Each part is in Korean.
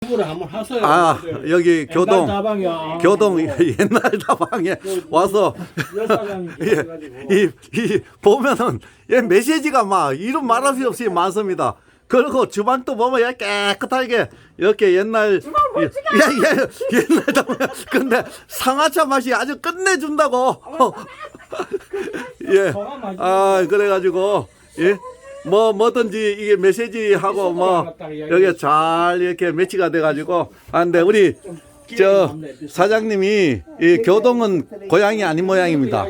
공부를 한번 하세요. 아 여기 교동 다방이야. 교동 옛날 다방에 와서 여사장이 계셔가지고. 이, 이 보면은 이 메시지가 막 이름 말할 수 없이 많습니다. 그리고 주방도 보면 이렇게 깨끗하게 이렇게 옛날 예, 예, 옛날 다방 근데 상하차 맛이 아주 끝내준다고 예. 소감 많이 아 그래가지고 예. 뭐 뭐든지 이게 메시지하고 뭐 여기 잘 이렇게 매치가 돼가지고 아 근데 우리 저 사장님이 이 교동은 고향이 아닌 모양입니다.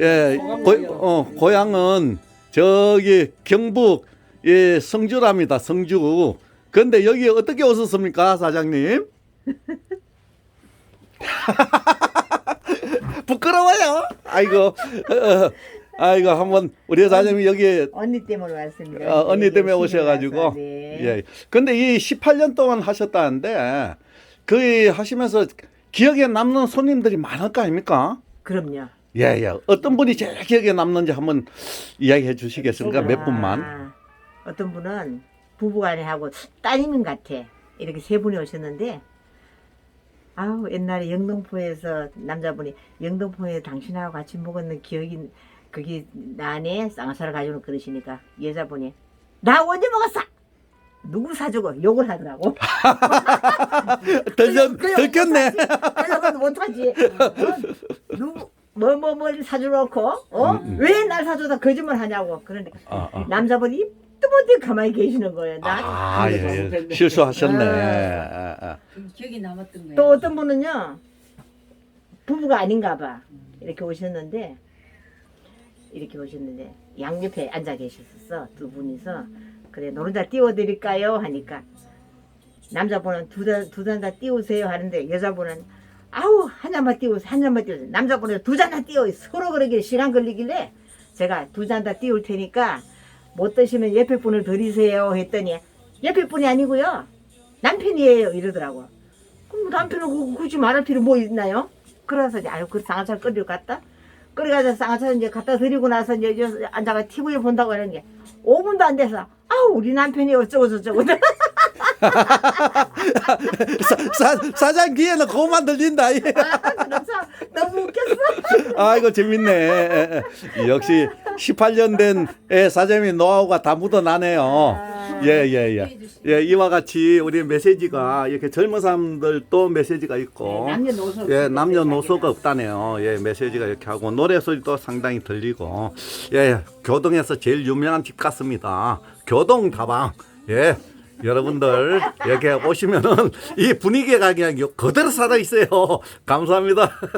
예, 고, 어, 고향은 저기 경북 예, 성주랍니다. 성주. 근데 여기 어떻게 오셨습니까, 사장님? 부끄러워요. 아이고, 어, 어, 아이고 한번 우리 사장님이 여기 언니 때문에 왔습니다. 어, 언니 네, 때문에 오셔가지고 네. 예. 근데 이 18년 동안 하셨다는데 그 하시면서 기억에 남는 손님들이 많을 거 아닙니까? 그럼요. 예, 예. 어떤 분이 제일 기억에 남는지 한번 이야기해 주시겠습니까? 몇 분만? 아, 어떤 분은 부부간에 하고 따님인 같아. 이렇게 세 분이 오셨는데 아우 옛날에 영등포에서 남자분이 영등포에 당신하고 같이 먹었는 기억이 그게 나네 쌍화차를 가지고 그러시니까 여자분이 나 언제 먹었어? 누구 사주고 욕을 하더라고. 들렸, 들켰네. 그래서 못하지. 어? 누구 뭐뭐뭐 사주놓고 어? 음, 음. 왜날 사줘다 거짓말 하냐고. 그러니까 아, 아. 남자분이 뜨문뜨 가만히 계시는 거예요. 나. 아, 예, 예. 실수하셨네. 아, 아. 기억이 남았던 거야. 또 어떤 분은요 부부가 아닌가 봐 이렇게 오셨는데 이렇게 오셨는데 양옆에 앉아 계셨었어 두 분이서. 그래 노른자 띄워드릴까요? 하니까 남자분은 두잔두 잔다 띄우세요 하는데 여자분은 아우 한 잔만 띄우세요 한 잔만 띄우세요. 남자분은 두 잔 다 띄워 서로 그러길래 시간 걸리길래 제가 두 잔 다 띄울 테니까 못 드시면 옆에 분을 드리세요 했더니 옆에 분이 아니고요. 남편이에요 이러더라고. 그럼 남편은 그- 굳이 말할 필요 뭐 있나요? 그래서 아유 그 쌍화차를 끓이러 갔다 끓여가지고 쌍화차 이제 갖다 드리고 나서 이제 앉아가 TV를 본다고 하는 게 5분도 안 돼서 아우 우리 남편이 어쩌고 저쩌고 사, 사, 사장 귀에는 그것만 들린다. 예. 웃겼어 아이고 재밌네. 예, 예. 역시 18년 된 예, 사장님 노하우가 다 묻어나네요. 예, 예, 예. 예, 이와 같이 우리 메시지가 이렇게 젊은 사람들도 메시지가 있고 네, 남녀노소 예, 남녀노소가 없다네요. 예, 메시지가 이렇게 하고 노래 소리도 상당히 들리고 예, 교동에서 제일 유명한 집 같습니다. 교동 다방. 예. 여러분들 여기 오시면은 이 분위기가 그냥 그대로 살아 있어요. 감사합니다.